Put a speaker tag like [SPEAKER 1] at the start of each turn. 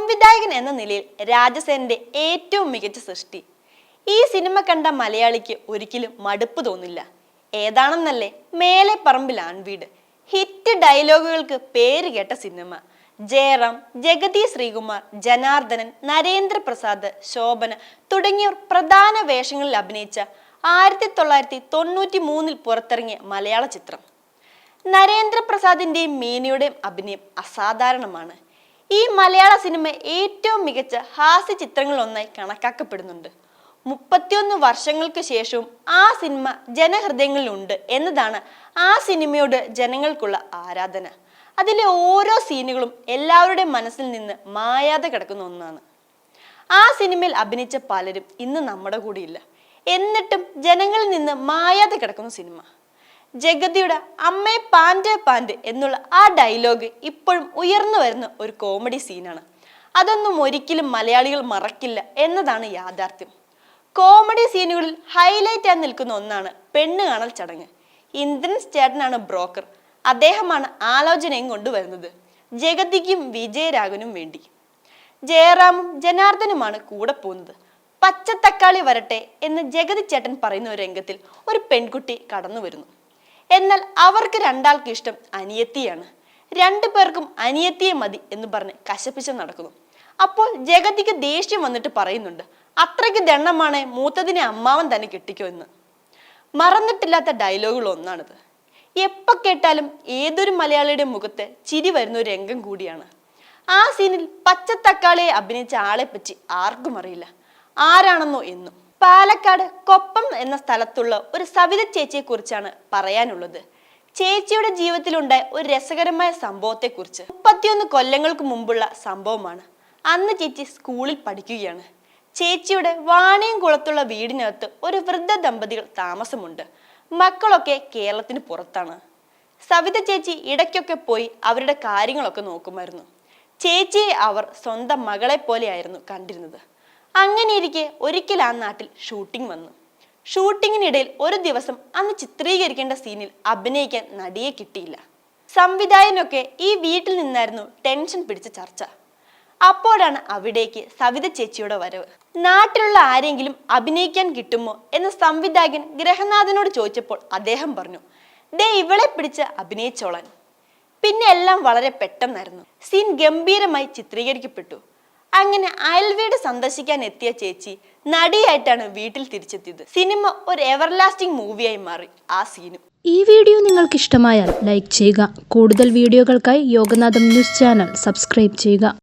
[SPEAKER 1] സംവിധായകൻ എന്ന നിലയിൽ രാജസേനന്റെ ഏറ്റവും മികച്ച സൃഷ്ടി. ഈ സിനിമ കണ്ട മലയാളിക്ക് ഒരിക്കലും മടുപ്പ് തോന്നില്ല. ഏതാണെന്നല്ലേ മേലെ പറമ്പിൽ ആൺവീട്. ഹിറ്റ് ഡയലോഗുകൾക്ക് പേര് കേട്ട സിനിമ. ജയറാം ജഗതി ശ്രീകുമാർ ജനാർദ്ദനൻ നരേന്ദ്രപ്രസാദ് ശോഭന തുടങ്ങിയവർ പ്രധാന വേഷങ്ങളിൽ അഭിനയിച്ച ആയിരത്തി തൊള്ളായിരത്തി തൊണ്ണൂറ്റി മൂന്നിൽ പുറത്തിറങ്ങിയ മലയാള ചിത്രം. നരേന്ദ്രപ്രസാദിന്റെയും മീനയുടെയും അഭിനയം അസാധാരണമാണ്. ഈ മലയാള സിനിമ ഏറ്റവും മികച്ച ഹാസ്യ ചിത്രങ്ങളിൽ ഒന്നായി കണക്കാക്കപ്പെടുന്നുണ്ട്. മുപ്പത്തിയൊന്ന് വർഷങ്ങൾക്ക് ശേഷവും ആ സിനിമ ജനഹൃദയങ്ങളിലുണ്ട് എന്നതാണ് ആ സിനിമയോട് ജനങ്ങൾക്കുള്ള ആരാധന. അതിലെ ഓരോ സീനുകളും എല്ലാവരുടെ മനസ്സിൽ നിന്ന് മായാതെ കിടക്കുന്ന ഒന്നാണ്. ആ സിനിമയിൽ അഭിനയിച്ച പലരും ഇന്ന് നമ്മുടെ കൂടെയില്ല. എന്നിട്ടും ജനങ്ങളിൽ നിന്ന് മായാതെ കിടക്കുന്ന സിനിമ. ജഗതിയുടെ അമ്മേ പാന്റ് പാൻഡ് എന്നുള്ള ആ ഡയലോഗ് ഇപ്പോഴും ഉയർന്നു വരുന്ന ഒരു കോമഡി സീനാണ് അതൊന്നും ഒരിക്കലും മലയാളികൾ മറക്കില്ല എന്നതാണ് യാഥാർത്ഥ്യം. കോമഡി സീനുകളിൽ ഹൈലൈറ്റ് ആയി നിൽക്കുന്ന ഒന്നാണ് പെണ്ണ് കാണൽ ചടങ്ങ്. ഇന്ദ്രൻസ് ചേട്ടനാണ് ബ്രോക്കർ അദ്ദേഹമാണ് ആലോചനയും കൊണ്ടുവരുന്നത്. ജഗതിക്കും വിജയരാഘവനും വേണ്ടി. ജയറാമും ജനാർദ്ദനുമാണ് കൂടെ പോകുന്നത്. പച്ചത്തക്കാളി വരട്ടെ എന്ന് ജഗതി ചേട്ടൻ പറയുന്ന ഒരു രംഗത്തിൽ ഒരു പെൺകുട്ടി കടന്നു വരുന്നു എന്നാൽ അവർക്ക് രണ്ടാൾക്ക് ഇഷ്ടം അനിയത്തിയാണ്. രണ്ടു പേർക്കും അനിയത്തിയെ മതി എന്ന് പറഞ്ഞ് കശപ്പിച്ച് നടക്കുന്നു. അപ്പോൾ ജഗതിക്ക് ദേഷ്യം വന്നിട്ട് പറയുന്നുണ്ട് അത്രയ്ക്ക് ദണ്ണമാണ് മൂത്തതിനെ അമ്മാവൻ തന്നെ കിട്ടിക്കോ എന്ന്. മറന്നിട്ടില്ലാത്ത ഡയലോഗുകൾ ഒന്നാണിത്. എപ്പോ കേട്ടാലും ഏതൊരു മലയാളിയുടെ മുഖത്ത് ചിരി വരുന്ന ഒരു രംഗം കൂടിയാണ്. ആ സീനിൽ പച്ചത്തക്കാളിയെ അഭിനയിച്ച ആളെ പറ്റി ആർക്കും അറിയില്ല. ആരാണെന്നോ എന്നും. പാലക്കാട് കൊപ്പം എന്ന സ്ഥലത്തുള്ള ഒരു സവിത ചേച്ചിയെ കുറിച്ചാണ് പറയാനുള്ളത്. ചേച്ചിയുടെ ജീവിതത്തിലുണ്ടായ ഒരു രസകരമായ സംഭവത്തെക്കുറിച്ച് മുപ്പത്തിയൊന്ന് കൊല്ലങ്ങൾക്ക് മുമ്പുള്ള സംഭവമാണ്. അന്ന് ചേച്ചി സ്കൂളിൽ പഠിക്കുകയാണ്. ചേച്ചിയുടെ വാണിയും കുളത്തുള്ള വീടിനകത്ത് ഒരു വൃദ്ധ ദമ്പതികൾ താമസമുണ്ട്. മക്കളൊക്കെ കേരളത്തിന് പുറത്താണ്. സവിത ചേച്ചി ഇടയ്ക്കൊക്കെ പോയി അവരുടെ കാര്യങ്ങളൊക്കെ നോക്കുമായിരുന്നു. ചേച്ചിയെ അവർ സ്വന്തം മകളെ പോലെയായിരുന്നു കണ്ടിരുന്നത്. അങ്ങനെയിരിക്കെ ഒരിക്കൽ ആ നാട്ടിൽ ഷൂട്ടിംഗ് വന്നു. ഷൂട്ടിങ്ങിനിടയിൽ ഒരു ദിവസം അന്ന് ചിത്രീകരിക്കേണ്ട സീനിൽ അഭിനയിക്കാൻ നടിയെ കിട്ടിയില്ല. സംവിധായകനൊക്കെ ഈ വീട്ടിൽ നിന്നായിരുന്നു ടെൻഷൻ പിടിച്ച ചർച്ച. അപ്പോഴാണ് അവിടേക്ക് സവിത ചേച്ചിയുടെ വരവ്. നാട്ടിലുള്ള ആരെങ്കിലും അഭിനയിക്കാൻ കിട്ടുമോ എന്ന് സംവിധായകൻ ഗ്രഹനാഥനോട് ചോദിച്ചപ്പോൾ അദ്ദേഹം പറഞ്ഞു ദേ ഇവളെ പിടിച്ച് അഭിനയിച്ചോളാൻ. പിന്നെ എല്ലാം വളരെ പെട്ടെന്നായിരുന്നു. സീൻ ഗംഭീരമായി ചിത്രീകരിക്കപ്പെട്ടു. അങ്ങനെ അയൽവീട് സന്ദർശിക്കാൻ എത്തിയ ചേച്ചി നടിയായിട്ടാണ് വീട്ടിൽ തിരിച്ചെത്തിയത്. സിനിമ ഒരു എവർലാസ്റ്റിംഗ് മൂവിയായി മാറി ആ സീനും
[SPEAKER 2] ഈ വീഡിയോ നിങ്ങൾക്ക് ഇഷ്ടമായാൽ ലൈക്ക് ചെയ്യുക. കൂടുതൽ വീഡിയോകൾക്കായി യോഗനാഥം ന്യൂസ് ചാനൽ സബ്സ്ക്രൈബ് ചെയ്യുക.